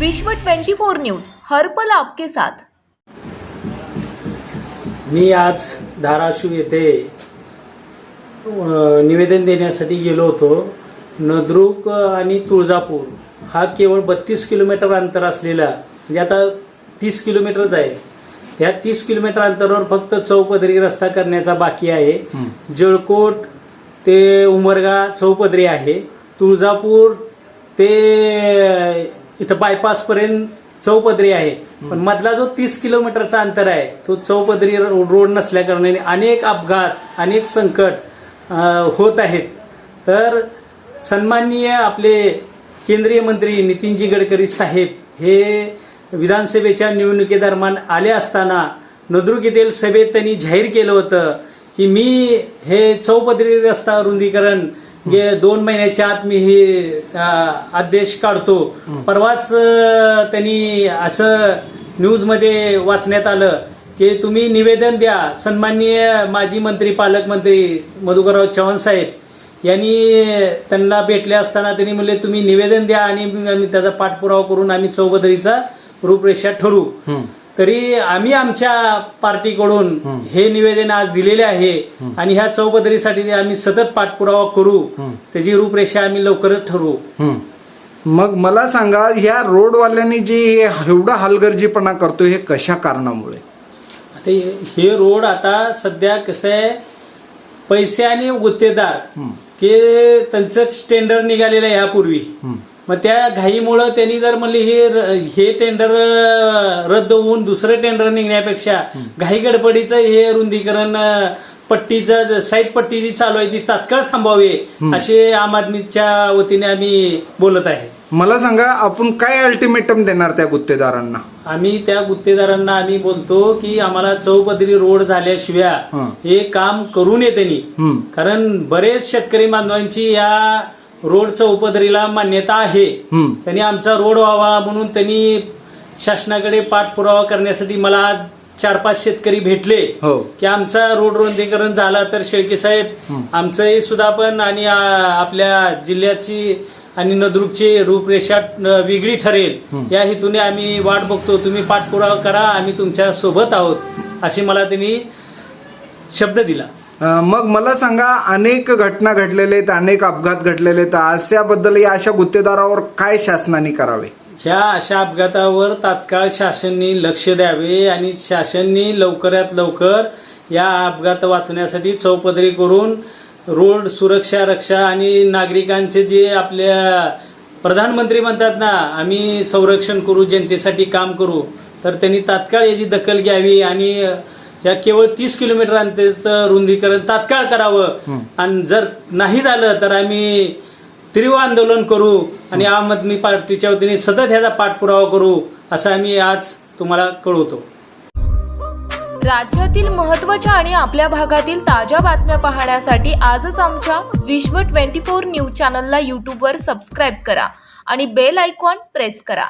विश्व 24 न्यूज हर्पल आपके साथ. मी आज धाराशिव येथे निवेदन देण्यासाठी गेलो होतो. नद्रुक आणि तुळजापूर हा केवळ बत्तीस किलोमीटर अंतर असलेला म्हणजे आता तीस किलोमीटरच आहे. या तीस किलोमीटर अंतरावर फक्त चौपदरी रस्ता करण्याचा बाकी आहे. जळकोट ते उमरगा चौपदरी आहे. तुळजापूर ते इथं बायपास पर्यंत चौपदरी आहे. पण मधला जो तीस किलोमीटरचा अंतर आहे तो चौपदरी रोड नसल्या कारणाने अनेक अपघात अनेक संकट होत आहेत. तर सन्माननीय आपले केंद्रीय मंत्री नितीनजी गडकरी साहेब हे विधानसभेच्या निवडणुकीदरम्यान आले असताना नद्रुक येथील सभेत त्यांनी जाहीर केलं होतं की मी हे चौपदरी रस्ता रुंदीकरण गे दोन महिन्याच्या आत मी हे आदेश काढतो. परवाच त्यांनी असं न्यूजमध्ये वाचण्यात आलं की तुम्ही निवेदन द्या. सन्माननीय माजी मंत्री पालकमंत्री मधुकरराव चव्हाण साहेब यांनी त्यांना भेटले असताना त्यांनी म्हणले तुम्ही निवेदन द्या आणि त्याचा पाठपुरावा करून आम्ही चौबदरीचा रूपरेषा ठरवू तरी आम्ही आमच्या पार्टीकडून हे. निवेदन आज दिलेले आहे आणि ह्या चौबदरीसाठी आम्ही सतत पाठपुरावा करू. त्याची रूपरेषा आम्ही लवकरच ठरवू. मग मला सांगा ह्या रोडवाल्यांनी जे एवढा हलगर्जीपणा करतो हे कशा कारणामुळे? आता हे- रोड आता सध्या कसं आहे पैसे आणि गुत्तेदार हे. त्यांचं टेंडर निघालेलं आहे यापूर्वी. मग त्या घाईमुळं त्यांनी जर म्हणले हे हे टेंडर रद्द होऊन दुसरं टेंडर निघण्यापेक्षा घाई गडबडीचं हे रुंदीकरण पट्टीचं साईड पट्टी जी चालू आहे ती तात्काळ थांबवावी असे आम आदमीच्या वतीने आम्ही बोलत आहे. मला सांगा आपण काय अल्टिमेटम देणार त्या गुत्तेदारांना? आम्ही त्या गुत्तेदारांना आम्ही बोलतो की आम्हाला चौपदरी रोड झाल्याशिवाय हं. काम करू नये त्यांनी हं. कारण बरेच शेतकरी बांधवांची या रोड चौपदरीला मान्यता आहे. त्यांनी आमचा रोड व्हावा म्हणून त्यांनी शासनाकडे पाठपुरावा करण्यासाठी मला आज चार पाच शेतकरी भेटले. हो. की आमचा रोड रुंदीकरण झाला तर शेळके साहेब आमचंही सुद्धा पण आणि आपल्या जिल्ह्याची आणि नद्रुकची रूपरेषा वेगळी ठरेल. या हेतूने आम्ही वाट बघतो. तुम्ही पाठपुरावा करा. आम्ही तुमच्यासोबत आहोत. अशी मला त्यांनी शब्द दिला. मग मला सांगा अनेक घटना घडलेल्या आहेत अनेक अपघात घडलेले आहेत. अशाबद्दल या अशा गुत्तेदारावर काय शासनाने करावे? ह्या अशा अपघातावर तात्काळ शासनने लक्ष द्यावे आणि शासनने लवकरात लवकर या अपघात वाचण्यासाठी चौपदरी करून रोड सुरक्षा रक्षा आणि नागरिकांचे जे आपल्या प्रधानमंत्री म्हणतात ना आम्ही संरक्षण करू जनतेसाठी काम करू. तर त्यांनी तात्काळ याची दखल घ्यावी आणि या केवळ तीस किलोमीटर अंतरचं रुंदीकरण तात्काळ करावं. आणि जर नाही झालं तर आम्ही तीव्र आंदोलन करू आणि आम आदमी पार्टीच्या वतीने सतत ह्याचा पाठपुरावा करू असं आम्ही आज तुम्हाला कळवतो. राज्यातील महत्त्वाच्या आणि आपल्या भागातील ताज्या बातम्या पाहण्यासाठी आजच आमच्या विश्व 24 न्यूज चॅनलला यूट्यूबवर सबस्क्राईब करा आणि बेल आयकॉन प्रेस करा.